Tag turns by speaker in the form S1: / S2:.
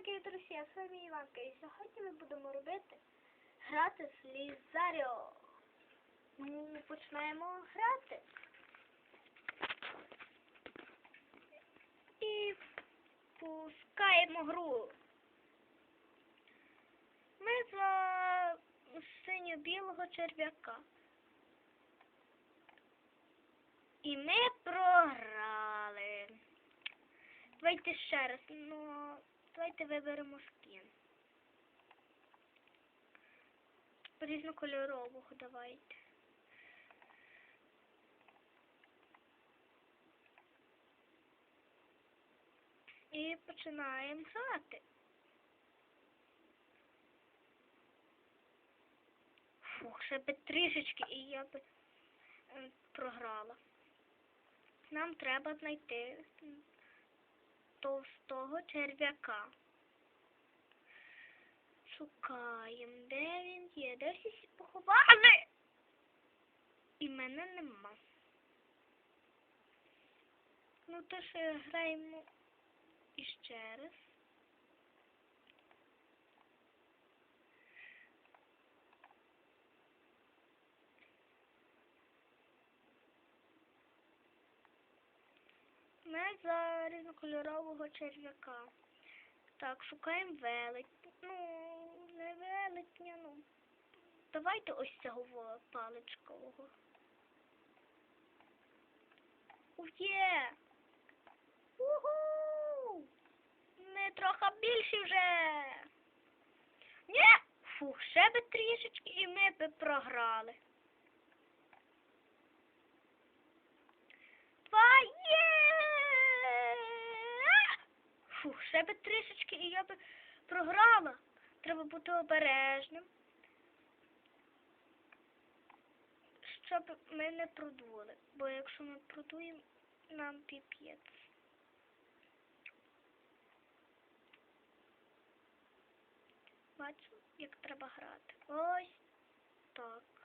S1: дорогі друзі, я з вами Іванка, і сьогодні ми будемо робити грати з Лізаріо. Ну, почнемо грати. І пускаємо гру. Ми за синьо-білого черв'яка. І ми програли. Давайте ще раз. Ну, давайте виберемо скін. Різнокольорового давайте. І починаємо грати. Фух, ще би трішечки і я би е, програла. Нам треба знайти товстого черв'яка. Шукаємо, де він є, де всі поховали. І мене нема. Ну то ще граємо іще раз. Ми за різнокольорового черв'яка. Так, шукаємо велетня. Ну, не велетня, ну. Давайте ось цього паличкового. Є! Уху! Ми трохи більші вже. Ні! Фух, ще би трішечки і ми би програли. Два Фух, ще би трішечки і я би програла. Треба бути обережним. Щоб ми не продули. Бо якщо ми продуємо, нам піп'єць. Бачу, як треба грати. Ось так.